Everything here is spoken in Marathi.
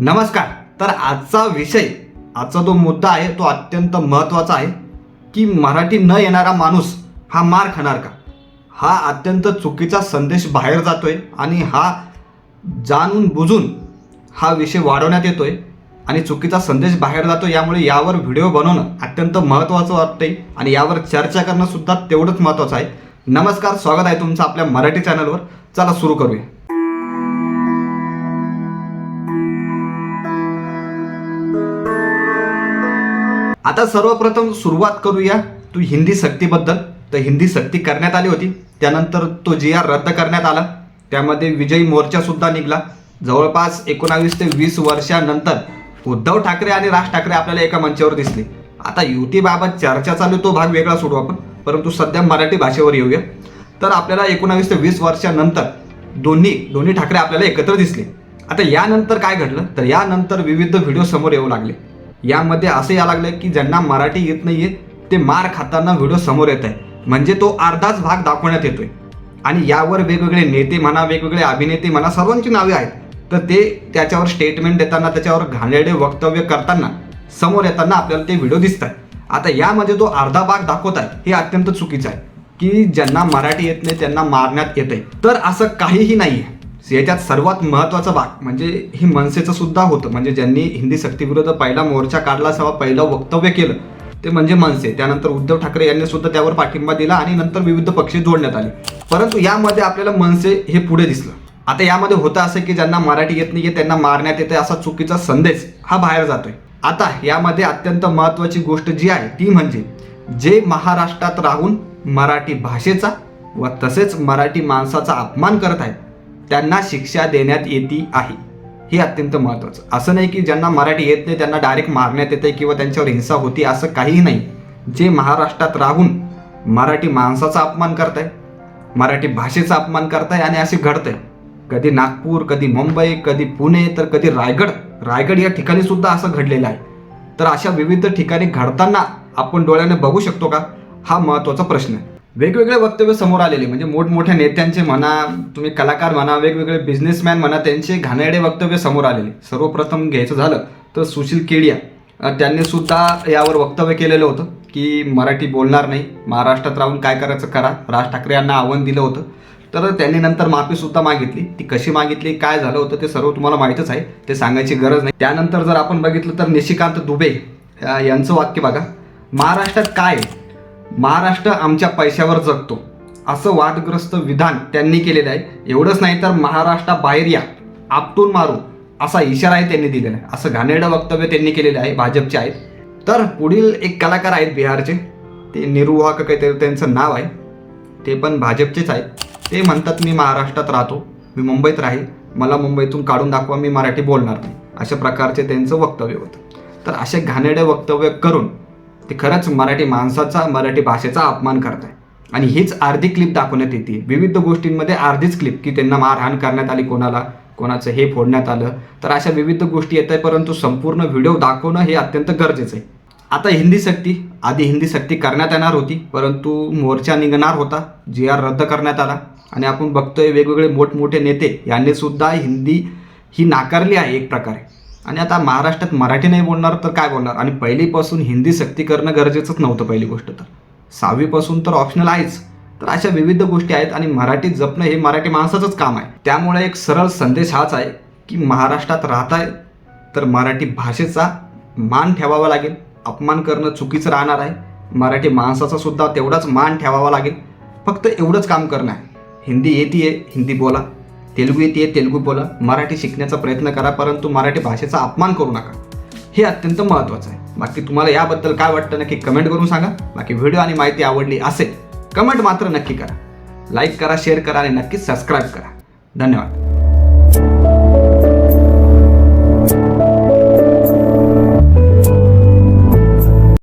नमस्कार. तर आजचा विषय आजचा जो मुद्दा आहे तो अत्यंत महत्त्वाचा आहे की मराठी न येणारा माणूस हा मार खाणार का? हा अत्यंत चुकीचा संदेश बाहेर जातोय आणि हा जाणून बुजून हा विषय वाढवण्यात येतोय आणि चुकीचा संदेश बाहेर जातो यामुळे यावर व्हिडिओ बनवणं अत्यंत महत्त्वाचं वाटतंय आणि यावर चर्चा करणंसुद्धा तेवढंच महत्त्वाचं आहे. नमस्कार स्वागत आहे तुमचं आपल्या मराठी चॅनलवर. चला सुरू करूया. आता सर्वप्रथम सुरुवात करूया. तू हिंदी सक्तीबद्दल. तर हिंदी सक्ती करण्यात आली होती. त्यानंतर तो जी आर रद्द करण्यात आला. त्यामध्ये विजयी मोर्चासुद्धा निघाला निघला. जवळपास एकोणावीस ते वीस वर्षानंतर उद्धव ठाकरे आणि राज ठाकरे आपल्याला एका मंचावर दिसले. आता युतीबाबत चर्चा चालू तो भाग वेगळा सोडू आपण. परंतु सध्या मराठी भाषेवर येऊया. तर आपल्याला एकोणावीस ते वीस वर्षानंतर दोन्ही दोन्ही ठाकरे आपल्याला एकत्र दिसले. आता यानंतर काय घडलं? तर यानंतर विविध व्हिडिओ समोर येऊ लागले. यामध्ये असं या लागलं की ज्यांना मराठी येत नाहीये ते मार खाताना व्हिडिओ समोर येत आहे. म्हणजे तो अर्धाच भाग दाखवण्यात येतोय. आणि यावर वेगवेगळे नेते म्हणा वेगवेगळे अभिनेते म्हणा सर्वांची नावे आहेत. तर ते त्याच्यावर स्टेटमेंट देताना त्याच्यावर घाणेरडे वक्तव्य करताना समोर येताना आपल्याला ते व्हिडिओ दिसतात. आता यामध्ये तो अर्धा भाग दाखवत आहे हे अत्यंत चुकीचं आहे. की ज्यांना मराठी येत नाही त्यांना मारण्यात येत आहे तर असं काहीही नाही आहे याच्यात सर्वात महत्त्वाचा भाग म्हणजे ही मनसेचं सुद्धा होतं. म्हणजे ज्यांनी हिंदी सक्तीविरुद्ध पहिला मोर्चा काढला असावा पहिलं वक्तव्य केलं ते म्हणजे मनसे. त्यानंतर उद्धव ठाकरे यांनी सुद्धा त्यावर पाठिंबा दिला आणि नंतर विविध पक्ष जोडण्यात आले. परंतु यामध्ये आपल्याला मनसे हे पुढे दिसलं. आता यामध्ये होतं असं की ज्यांना मराठी येत नाहीये त्यांना मारण्यात येते असा चुकीचा संदेश हा बाहेर जातोय. आता यामध्ये अत्यंत महत्त्वाची गोष्ट जी आहे ती म्हणजे जे महाराष्ट्रात राहून मराठी भाषेचा व तसेच मराठी माणसाचा अपमान करत आहेत त्यांना शिक्षा देण्यात येते आहे. हे अत्यंत महत्त्वाचं. असं नाही की ज्यांना मराठी येत नाही त्यांना डायरेक्ट मारण्यात येते किंवा त्यांच्यावर हिंसा होती असं काहीही नाही. जे महाराष्ट्रात राहून मराठी माणसाचा अपमान करत आहे मराठी भाषेचा अपमान करताय आणि असे घडतंय. कधी नागपूर कधी मुंबई कधी पुणे तर कधी रायगड. रायगड या ठिकाणी सुद्धा असं घडलेलं आहे. तर अशा विविध ठिकाणी घडताना आपण डोळ्याने बघू शकतो का? हा महत्त्वाचा प्रश्न आहे. वेगवेगळे वक्तव्य समोर आलेले म्हणजे मोठमोठ्या नेत्यांचे म्हणा तुम्ही कलाकार म्हणा वेगवेगळे बिझनेसमॅन म्हणा त्यांचे घाणेरडे वक्तव्य समोर आलेले. सर्वप्रथम घ्यायचं झालं तर सुशील केडिया. त्यांनी सुद्धा यावर वक्तव्य केलेलं होतं की मराठी बोलणार नाही महाराष्ट्रात राहून काय करायचं करा. राज ठाकरे यांना आव्हान दिलं होतं. तर त्यांनी नंतर माफीसुद्धा मागितली. ती कशी मागितली काय झालं होतं ते सर्व तुम्हाला माहीतच आहे. ते सांगायची गरज नाही. त्यानंतर जर आपण बघितलं तर निशिकांत दुबे यांचं वाक्य बघा. महाराष्ट्रात काय आहे? महाराष्ट्र आमच्या पैशावर जगतो. असं वादग्रस्त विधान त्यांनी केलेलं आहे. एवढंच नाही तर महाराष्ट्राबाहेर या. आपटून मारू असा इशाराही त्यांनी दिलेला आहे. असं घाणेरडं वक्तव्य त्यांनी केलेलं आहे. भाजपचे आहेत. तर पुढील एक कलाकार आहेत बिहारचे. ते निरुहा का काहीतरी त्यांचं नाव आहे. ते पण भाजपचेच आहेत. ते म्हणतात मी महाराष्ट्रात राहतो. मी मुंबईत राहील. मला मुंबईतून काढून दाखवा. मी मराठी बोलणार नाही. अशा प्रकारचे त्यांचं वक्तव्य होतं. तर असे घाणेडे वक्तव्य करून ते खरंच मराठी माणसाचा मराठी भाषेचा अपमान करत आहे आणि हीच अर्धी क्लिप दाखवण्यात येते. विविध गोष्टींमध्ये अर्धीच क्लिप की त्यांना मारहाण करण्यात आली कोणाला कोणाचं हे फोडण्यात आलं. तर अशा विविध गोष्टी येत आहे परंतु संपूर्ण व्हिडिओ दाखवणं हे अत्यंत गरजेचं आहे. आता हिंदी सक्ती आधी हिंदी सक्ती करण्यात येणार होती परंतु मोर्चा निघणार होता. जी आर रद्द करण्यात आला. आणि आपण बघतोय वेगवेगळे मोठमोठे नेते यांनी सुद्धा हिंदी ही नाकारली आहे एक प्रकारे. आणि आता महाराष्ट्रात मराठी नाही बोलणार तर काय बोलणार? आणि पहिलीपासून हिंदी सक्ती करणं गरजेचंच नव्हतं पहिली गोष्ट तर. सहावीपासून तर ऑप्शनल आहेच. तर अशा विविध गोष्टी आहेत आणि मराठी जपणं हे मराठी माणसाचंच काम आहे. त्यामुळे एक सरळ संदेश हाच आहे की महाराष्ट्रात राहताय तर मराठी भाषेचा मान ठेवावा लागेल. अपमान करणं चुकीचं राहणार आहे. मराठी माणसाचा सुद्धा तेवढाच मान ठेवावा लागेल. फक्त एवढंच काम करणं आहे. हिंदी येते हिंदी बोला. तेलुगू येते तेलुगू बोला. मराठी शिकण्याचा प्रयत्न करा परंतु मराठी भाषेचा अपमान करू नका. हे अत्यंत महत्त्वाचं आहे. बाकी तुम्हाला याबद्दल काय वाटतं नक्की कमेंट करून सांगा. बाकी व्हिडिओ आणि माहिती आवडली असेल कमेंट मात्र नक्की करा. लाईक करा शेअर करा आणि नक्कीच सबस्क्राईब करा. धन्यवाद.